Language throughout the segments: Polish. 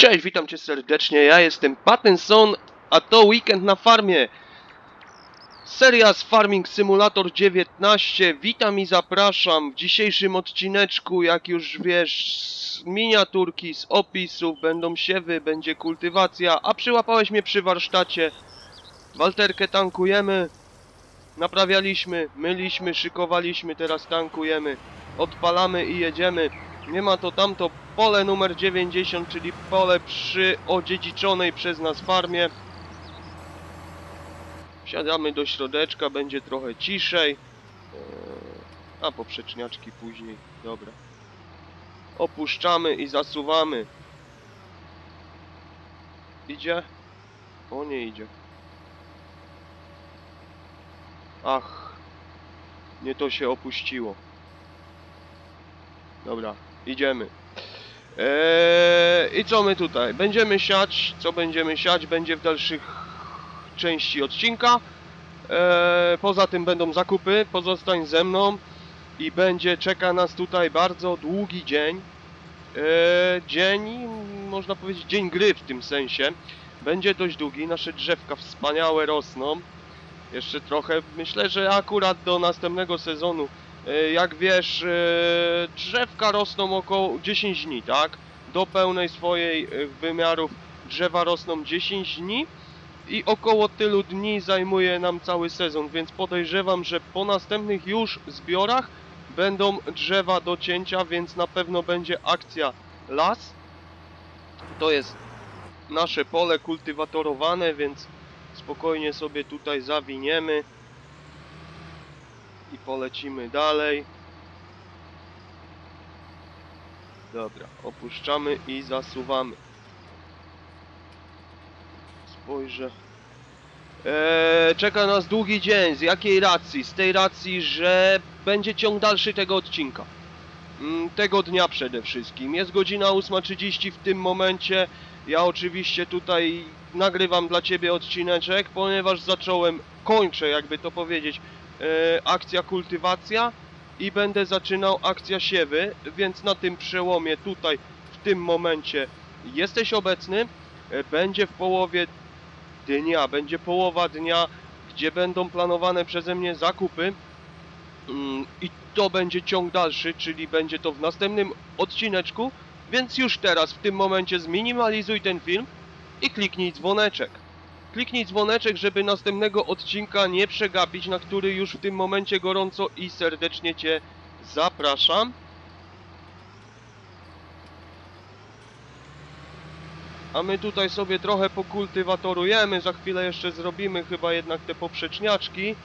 Cześć, witam cię serdecznie, ja jestem Pattinson, a to weekend na farmie. Seria z Farming Simulator 19, witam i zapraszam w dzisiejszym odcineczku, jak już wiesz, z miniaturki, z opisów, będą siewy, będzie kultywacja, a przyłapałeś mnie przy warsztacie. Walterkę tankujemy, naprawialiśmy, myliśmy, szykowaliśmy, teraz tankujemy, odpalamy i jedziemy. Nie ma to tamto pole numer 90, czyli pole przy odziedziczonej przez nas farmie. Wsiadamy do środeczka, będzie trochę ciszej. Eee, A poprzeczniaczki później, dobra. Opuszczamy i zasuwamy. Idzie? O nie idzie. Ach, nie to się opuściło. Dobra, idziemy. Eee, I co my tutaj? Będziemy siać. Co będziemy siać? Będzie w dalszych części odcinka. Eee, poza tym będą zakupy. Pozostań ze mną. I będzie, czeka nas tutaj bardzo długi dzień. Eee, dzień, można powiedzieć, dzień gry w tym sensie. Będzie dość długi. Nasze drzewka wspaniałe rosną. Jeszcze trochę. Myślę, że akurat do następnego sezonu jak wiesz, e, drzewka rosną około 10 dni, tak? Do pełnej swojej e, wymiarów drzewa rosną 10 dni i około tylu dni zajmuje nam cały sezon, więc podejrzewam, że po następnych już zbiorach będą drzewa do cięcia, więc na pewno będzie akcja las. To jest nasze pole kultywatorowane, więc spokojnie sobie tutaj zawiniemy i polecimy dalej. Dobra, opuszczamy i zasuwamy. Spojrzę. Eee, czeka nas długi dzień. Z jakiej racji? Z tej racji, że będzie ciąg dalszy tego odcinka. Mm, tego dnia przede wszystkim. Jest godzina 8.30 w tym momencie. Ja oczywiście tutaj nagrywam dla Ciebie odcineczek, ponieważ zacząłem, kończę jakby to powiedzieć, akcja kultywacja i będę zaczynał akcja siewy, więc na tym przełomie tutaj w tym momencie jesteś obecny. E, Będzie w połowie dnia, będzie połowa dnia, gdzie będą planowane przeze mnie zakupy Mm, i to będzie ciąg dalszy, czyli będzie to w następnym odcineczku, więc już teraz w tym momencie zminimalizuj ten film i kliknij dzwoneczek. Kliknij dzwoneczek, żeby następnego odcinka nie przegapić, na który już w tym momencie gorąco i serdecznie Cię zapraszam. A my tutaj sobie trochę pokultywatorujemy, za chwilę jeszcze zrobimy chyba jednak te poprzeczniaczki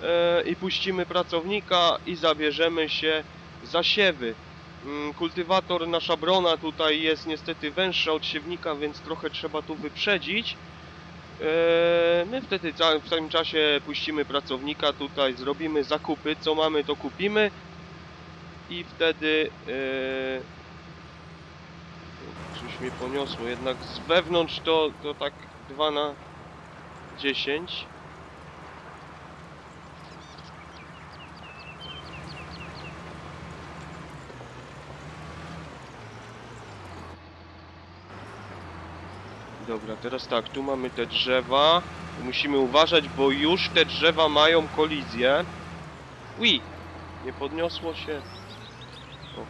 e, i puścimy pracownika i zabierzemy się za siewy. Mm, Kultywator, nasza brona tutaj jest niestety węższa od siewnika, więc trochę trzeba tu wyprzedzić. Eee, My wtedy w tym czasie puścimy pracownika tutaj, zrobimy zakupy, co mamy to kupimy. I wtedy eee, coś mnie poniosło, jednak z wewnątrz to, to tak 2 na 10 Dobra, teraz tak, tu mamy te drzewa. Musimy uważać, bo już te drzewa mają kolizję. Ui! Nie podniosło się. O.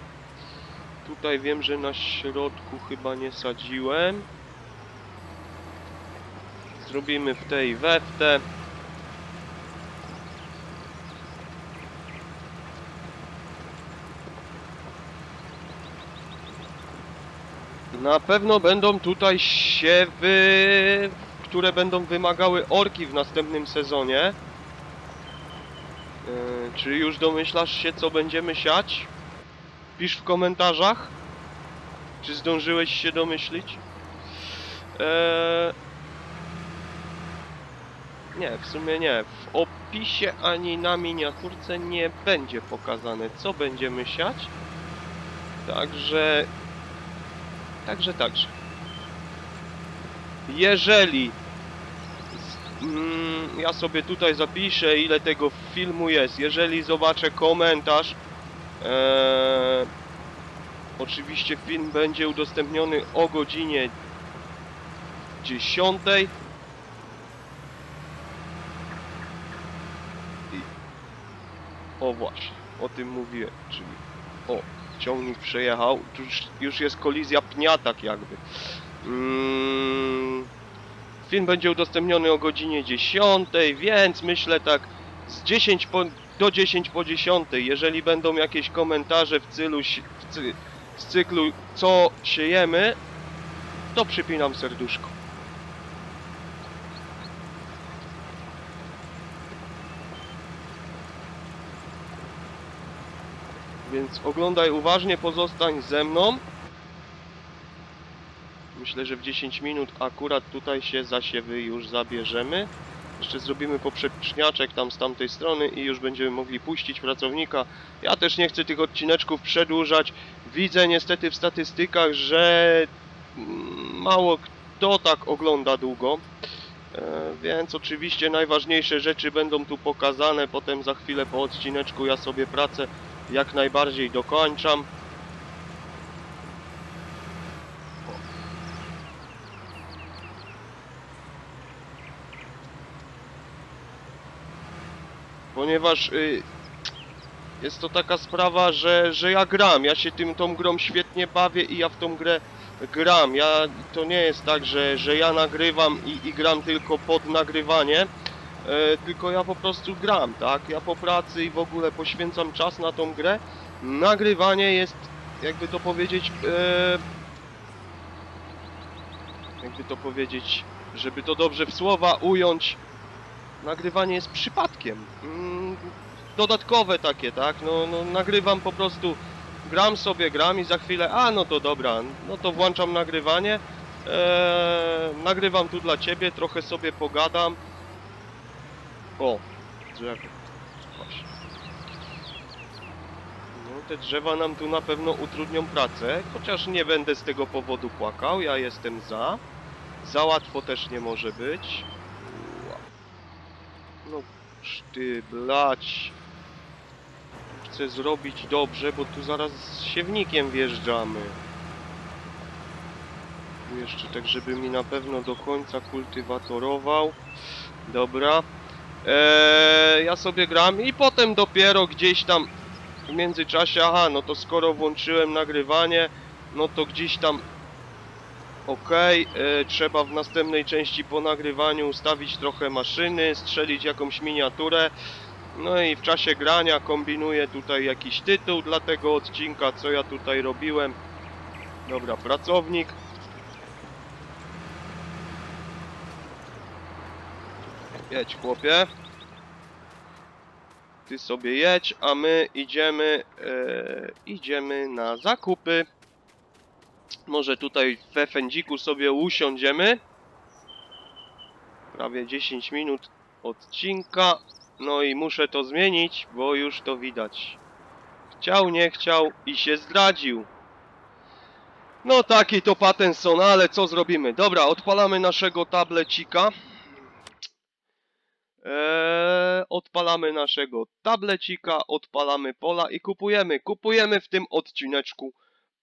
Tutaj wiem, że na środku chyba nie sadziłem. Zrobimy w tej we Na pewno będą tutaj siewy, które będą wymagały orki w następnym sezonie. E, czy już domyślasz się, co będziemy siać? Pisz w komentarzach. Czy zdążyłeś się domyślić? E, nie, w sumie nie. W opisie ani na miniaturce nie będzie pokazane, co będziemy siać. Także Także, także. Jeżeli mm, ja sobie tutaj zapiszę ile tego filmu jest, jeżeli zobaczę komentarz, eee, Oczywiście film będzie udostępniony o godzinie 10. I... O właśnie, o tym mówiłem, czyli o, ciągnik przejechał, tu już, już jest kolizja pnia tak jakby. Mm, film będzie udostępniony o godzinie 10, więc myślę tak z 10 po, do 10 po 10. Jeżeli będą jakieś komentarze w cyklu, w cy, z cyklu co siejemy, to przypinam serduszko. Więc oglądaj uważnie, pozostań ze mną. Myślę, że w 10 minut akurat tutaj się zasiewy już zabierzemy. Jeszcze zrobimy poprzeczniaczek tam z tamtej strony i już będziemy mogli puścić pracownika. Ja też nie chcę tych odcineczków przedłużać. Widzę niestety w statystykach, że mm, mało kto tak ogląda długo. E, Więc oczywiście najważniejsze rzeczy będą tu pokazane. Potem za chwilę po odcineczku ja sobie pracę jak najbardziej dokończam. Ponieważ y, jest to taka sprawa, że, że ja gram, ja się tym tą grą świetnie bawię i ja w tą grę gram. Ja to nie jest tak, że, że ja nagrywam i, i gram tylko pod nagrywanie, tylko ja po prostu gram, tak? Ja po pracy i w ogóle poświęcam czas na tą grę. Nagrywanie jest, jakby to powiedzieć, e, jakby to powiedzieć, żeby to dobrze w słowa ująć, nagrywanie jest przypadkiem. Mm, dodatkowe takie, tak? No, no nagrywam po prostu, gram sobie, gram i za chwilę, a no to dobra, no to włączam nagrywanie. Eee, nagrywam tu dla ciebie, trochę sobie pogadam. O, drzewo. Właśnie. No te drzewa nam tu na pewno utrudnią pracę, chociaż nie będę z tego powodu płakał, ja jestem za. Za łatwo też nie może być. No ty blać. Chcę zrobić dobrze, bo tu zaraz z siewnikiem wjeżdżamy. Tu jeszcze tak, żeby mi na pewno do końca kultywatorował. Dobra. Eee, ja sobie gram i potem dopiero gdzieś tam w międzyczasie, aha, no to skoro włączyłem nagrywanie, no to gdzieś tam Okej, e, trzeba w następnej części po nagrywaniu ustawić trochę maszyny, strzelić jakąś miniaturę. No i w czasie grania kombinuję tutaj jakiś tytuł dla tego odcinka, co ja tutaj robiłem. Dobra, pracownik. Jedź chłopie. Ty sobie jedź, a my idziemy, e, idziemy na zakupy. Może tutaj w Efendziku sobie usiądziemy. Prawie 10 minut odcinka. No i muszę to zmienić, bo już to widać. Chciał, nie chciał i się zdradził. No taki to Pattenson, ale co zrobimy? Dobra, odpalamy naszego tablecika. Eee, odpalamy naszego tablecika, odpalamy pola i kupujemy. Kupujemy w tym odcineczku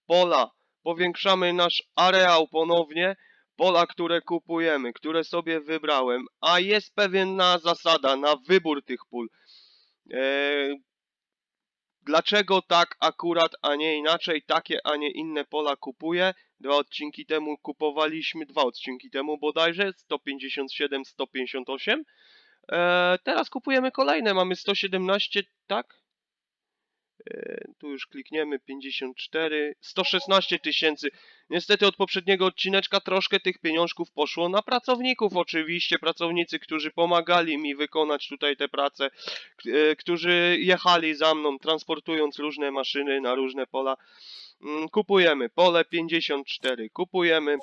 pola powiększamy nasz areał ponownie, pola, które kupujemy, które sobie wybrałem, a jest pewna zasada na wybór tych pól. Eee, dlaczego tak akurat, a nie inaczej, takie, a nie inne pola kupuję? Dwa odcinki temu kupowaliśmy, dwa odcinki temu bodajże, 157, 158. Eee, teraz kupujemy kolejne, mamy 117, tak? E, Tu już klikniemy 54, 116 tysięcy. Niestety od poprzedniego odcineczka troszkę tych pieniążków poszło na pracowników oczywiście, pracownicy, którzy pomagali mi wykonać tutaj te prace, e, którzy jechali za mną, transportując różne maszyny na różne pola. Mm, Kupujemy pole 54, kupujemy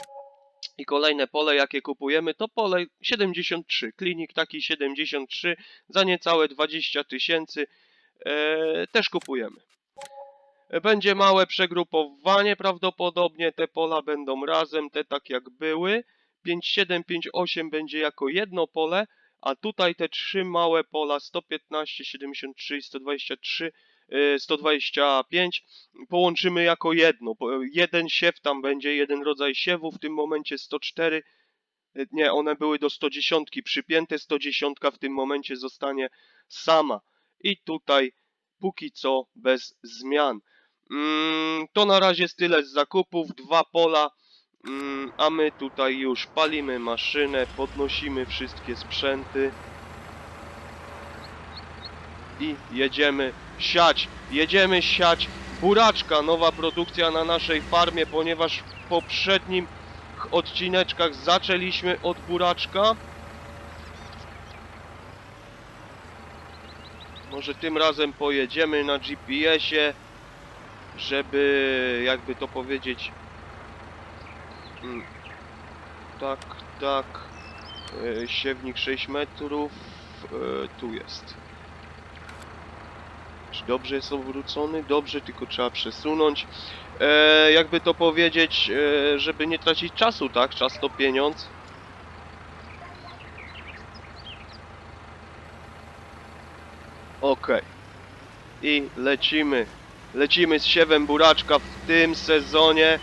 i kolejne pole jakie kupujemy to pole 73, klinik taki 73 za niecałe 20 tysięcy e, też kupujemy. Będzie małe przegrupowanie prawdopodobnie, te pola będą razem, te tak jak były. 5758 będzie jako jedno pole, a tutaj te trzy małe pola 115, 73 i 123 y, 125 połączymy jako jedno. Jeden siew tam będzie, jeden rodzaj siewu, w tym momencie 104. y, Nie, one były do 110 przypięte, 110 w tym momencie zostanie sama. I tutaj póki co bez zmian. Mm, to na razie jest tyle z zakupów, dwa pola, mm, a my tutaj już palimy maszynę, podnosimy wszystkie sprzęty i jedziemy siać. Jedziemy siać buraczka, nowa produkcja na naszej farmie, ponieważ w poprzednim odcineczkach zaczęliśmy od buraczka. Może tym razem pojedziemy na GPS-ie, żeby jakby to powiedzieć. Mm, Tak, tak. E, Siewnik 6 metrów. E, Tu jest. Czy dobrze jest obrócony? Dobrze, tylko trzeba przesunąć. E, jakby to powiedzieć, e, żeby nie tracić czasu, tak? Czas to pieniądz. Okej. I lecimy. Lecimy z siewem buraczka w tym sezonie.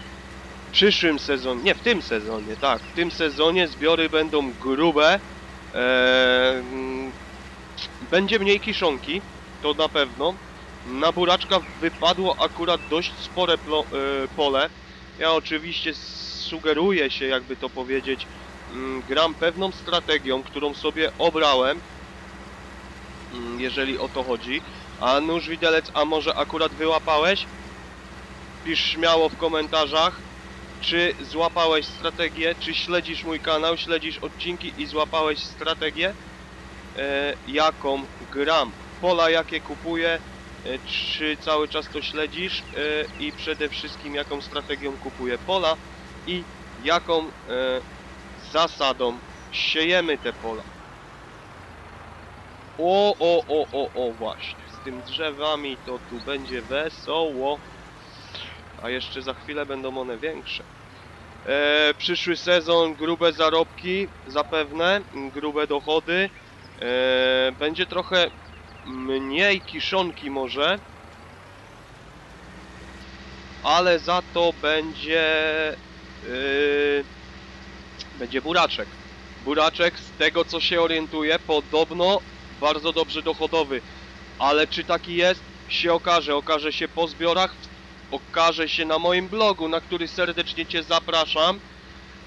W przyszłym sezonie, nie w tym sezonie, tak. W tym sezonie zbiory będą grube. Eee, będzie mniej kiszonki, to na pewno. Na buraczka wypadło akurat dość spore plo, e, pole. Ja oczywiście sugeruję się, jakby to powiedzieć, mm, gram pewną strategią, którą sobie obrałem, mm, jeżeli o to chodzi. A nóż widelec, a może akurat wyłapałeś? Pisz śmiało w komentarzach, czy złapałeś strategię, czy śledzisz mój kanał, śledzisz odcinki i złapałeś strategię, e, jaką gram, pola jakie kupuję, e, czy cały czas to śledzisz e, i przede wszystkim jaką strategią kupuję pola i jaką e, zasadą siejemy te pola. O, o, o, o, o, właśnie. Z tym drzewami to tu będzie wesoło. A jeszcze za chwilę będą one większe. E, przyszły sezon, grube zarobki, zapewne, grube dochody. E, będzie trochę mniej kiszonki może. Ale za to będzie... Yy, będzie buraczek. Buraczek, z tego co się orientuję, podobno bardzo dobrze dochodowy. Ale czy taki jest, się okaże. Okaże się po zbiorach, okaże się na moim blogu, na który serdecznie Cię zapraszam.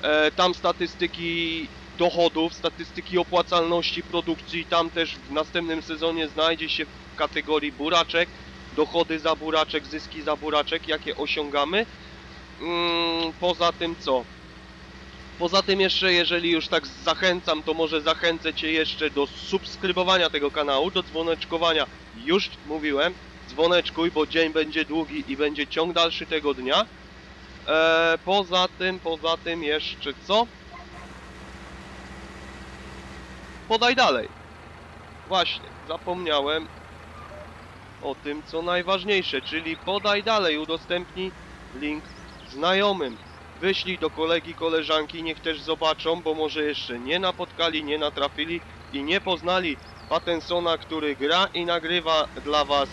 E, tam statystyki dochodów, statystyki opłacalności produkcji. Tam też w następnym sezonie znajdzie się w kategorii buraczek, dochody za buraczek, zyski za buraczek, jakie osiągamy. Mm, poza tym co? Poza tym jeszcze, jeżeli już tak zachęcam, to może zachęcę Cię jeszcze do subskrybowania tego kanału, do dzwoneczkowania. Już mówiłem, dzwoneczkuj, bo dzień będzie długi i będzie ciąg dalszy tego dnia. E, poza tym, poza tym jeszcze co? Podaj dalej. Właśnie, zapomniałem o tym, co najważniejsze, czyli podaj dalej, udostępnij link znajomym. Wyślij do kolegi, koleżanki, niech też zobaczą, bo może jeszcze nie napotkali, nie natrafili i nie poznali Pattensona, który gra i nagrywa dla Was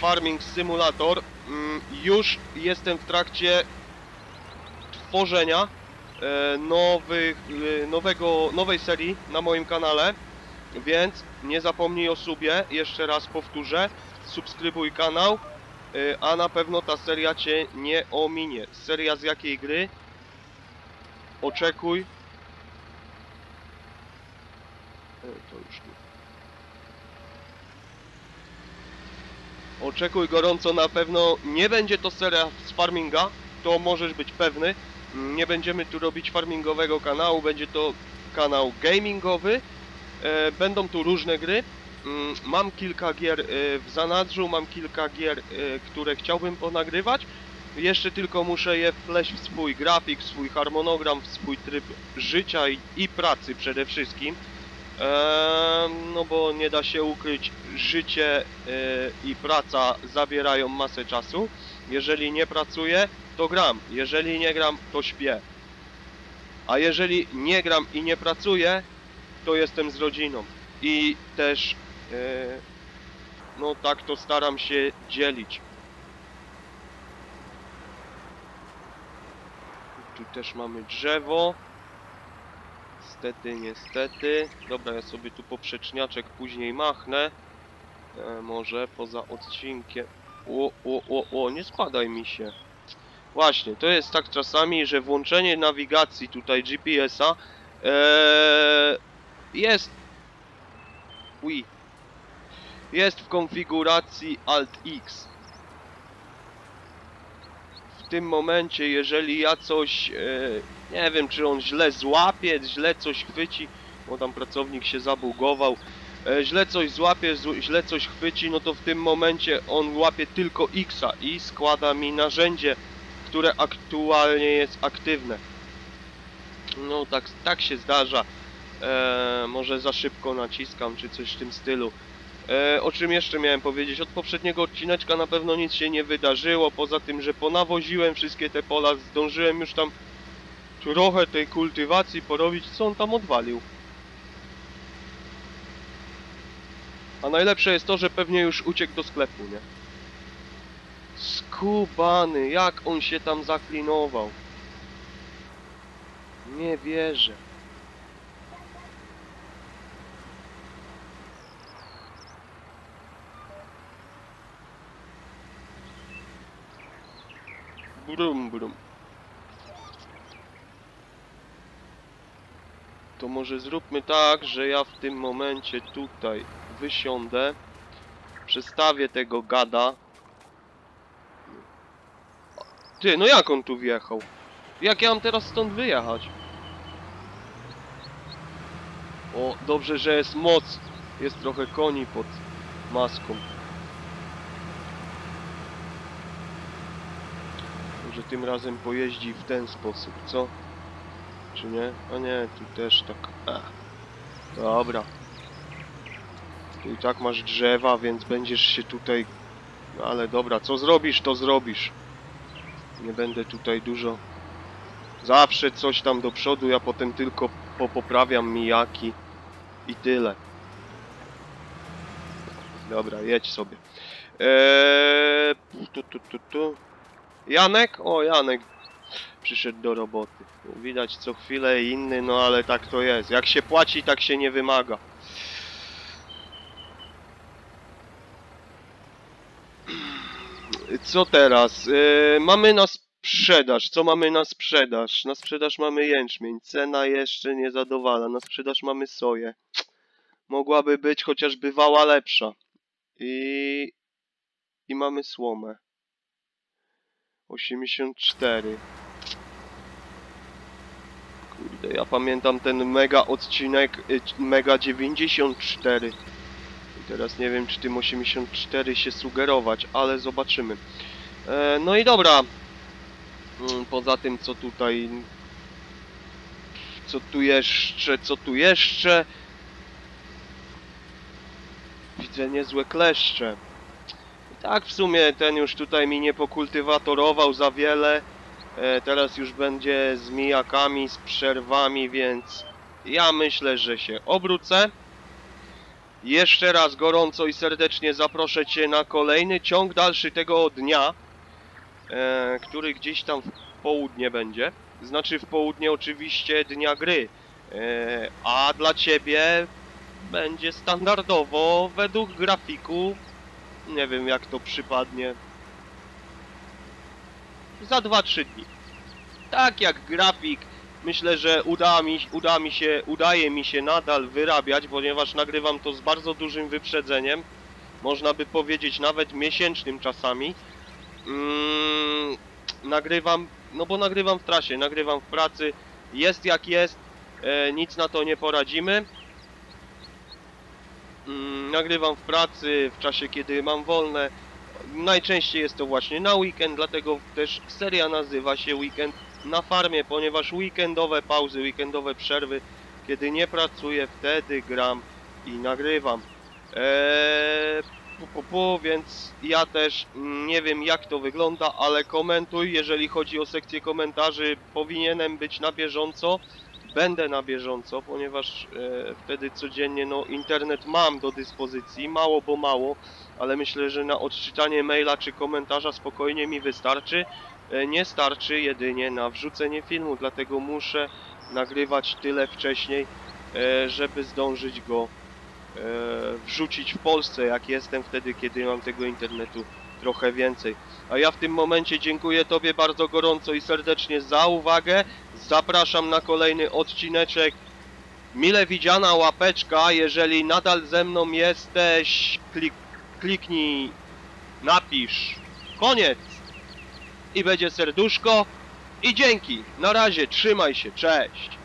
Farming Simulator. Mm, Już jestem w trakcie tworzenia nowych, e, nowego, nowej serii na moim kanale, więc nie zapomnij o subie, jeszcze raz powtórzę, subskrybuj kanał, e, a na pewno ta seria Cię nie ominie. Seria z jakiej gry? Oczekuj. E, To już tu. Oczekuj gorąco, na pewno nie będzie to seria z farminga, to możesz być pewny. Nie będziemy tu robić farmingowego kanału, będzie to kanał gamingowy. E, Będą tu różne gry. Mm, Mam kilka gier e, w zanadrzu, mam kilka gier, e, które chciałbym ponagrywać. Jeszcze tylko muszę je wpleść w swój grafik, w swój harmonogram, w swój tryb życia i, pracy przede wszystkim. No bo nie da się ukryć, życie i praca zabierają masę czasu. Jeżeli nie pracuję, to gram. Jeżeli nie gram, to śpię. A jeżeli nie gram i nie pracuję, to jestem z rodziną. I też no tak to staram się dzielić. Tu też mamy drzewo. Niestety, niestety. Dobra, ja sobie tu poprzeczniaczek później machnę. E, może poza odcinkiem. O, o, o, o, nie spadaj mi się. Właśnie, to jest tak czasami, że włączenie nawigacji tutaj GPS-a e, jest Ui. Jest w konfiguracji Alt X. W tym momencie, jeżeli ja coś, e, nie wiem, czy on źle złapie, źle coś chwyci, bo tam pracownik się zabugował, e, źle coś złapie, zł- źle coś chwyci, no to w tym momencie on łapie tylko X i składa mi narzędzie, które aktualnie jest aktywne. No tak, tak się zdarza. E, może za szybko naciskam, czy coś w tym stylu. E, o czym jeszcze miałem powiedzieć? Od poprzedniego odcineczka na pewno nic się nie wydarzyło, poza tym, że ponawoziłem wszystkie te pola, zdążyłem już tam trochę tej kultywacji porobić, co on tam odwalił. A najlepsze jest to, że pewnie już uciekł do sklepu, nie? Skubany, jak on się tam zaklinował. Nie wierzę. Brum, brum. To może zróbmy tak, że ja w tym momencie tutaj wysiądę, przestawię tego gada. Ty, no jak on tu wjechał? Jak ja mam teraz stąd wyjechać? O, dobrze, że jest moc. Jest trochę koni pod maską. Może tym razem pojeździ w ten sposób, co? Czy nie? A nie, tu też tak. Dobra. Tu i tak masz drzewa, więc będziesz się tutaj... Ale dobra, co zrobisz, to zrobisz. Nie będę tutaj dużo... Zawsze coś tam do przodu, ja potem tylko popoprawiam mijaki i tyle. Dobra, jedź sobie. Eee, tu, tu, tu, tu. Janek? O, Janek przyszedł do roboty. Widać co chwilę inny, no ale tak to jest. Jak się płaci, tak się nie wymaga. Co teraz? Yy, mamy na sprzedaż. Co mamy na sprzedaż? Na sprzedaż mamy jęczmień. Cena jeszcze nie zadowala. Na sprzedaż mamy soję. Mogłaby być chociaż bywała lepsza. I... I mamy słomę. 84. Kurde, ja pamiętam ten mega odcinek, y, mega 94. Teraz nie wiem, czy tym 84 się sugerować, ale zobaczymy. E, no i dobra. Mm, Poza tym, co tutaj... Co tu jeszcze, co tu jeszcze? Widzę niezłe kleszcze. Tak w sumie ten już tutaj mi nie pokultywatorował za wiele. E, teraz już będzie z mijakami, z przerwami, więc ja myślę, że się obrócę. Jeszcze raz gorąco i serdecznie zaproszę Cię na kolejny ciąg dalszy tego dnia, e, który gdzieś tam w południe będzie. Znaczy w południe oczywiście dnia gry. E, a dla Ciebie będzie standardowo według grafiku. Nie wiem jak to przypadnie. Za 2-3 dni. Tak jak grafik, myślę, że uda mi, uda mi się, udaje mi się nadal wyrabiać, ponieważ nagrywam to z bardzo dużym wyprzedzeniem. Można by powiedzieć nawet miesięcznym czasami. Mm, nagrywam, no bo nagrywam w trasie, nagrywam w pracy. Jest jak jest, e, nic na to nie poradzimy. Mm, nagrywam w pracy, w czasie kiedy mam wolne. Najczęściej jest to właśnie na weekend, dlatego też seria nazywa się Weekend na farmie, ponieważ weekendowe pauzy, weekendowe przerwy, kiedy nie pracuję, wtedy gram i nagrywam. Eee, pu, pu, pu, więc ja też nie wiem jak to wygląda, ale komentuj, jeżeli chodzi o sekcję komentarzy, powinienem być na bieżąco. będę na bieżąco, ponieważ e, wtedy codziennie no, internet mam do dyspozycji, mało bo mało, ale myślę, że na odczytanie maila czy komentarza spokojnie mi wystarczy. E, nie starczy jedynie na wrzucenie filmu, dlatego muszę nagrywać tyle wcześniej, e, żeby zdążyć go e, wrzucić w Polsce, jak jestem wtedy, kiedy mam tego internetu trochę więcej. A ja w tym momencie dziękuję Tobie bardzo gorąco i serdecznie za uwagę. Zapraszam na kolejny odcineczek. Mile widziana łapeczka, jeżeli nadal ze mną jesteś, klik, kliknij, napisz koniec i będzie serduszko. I dzięki, na razie, trzymaj się, cześć.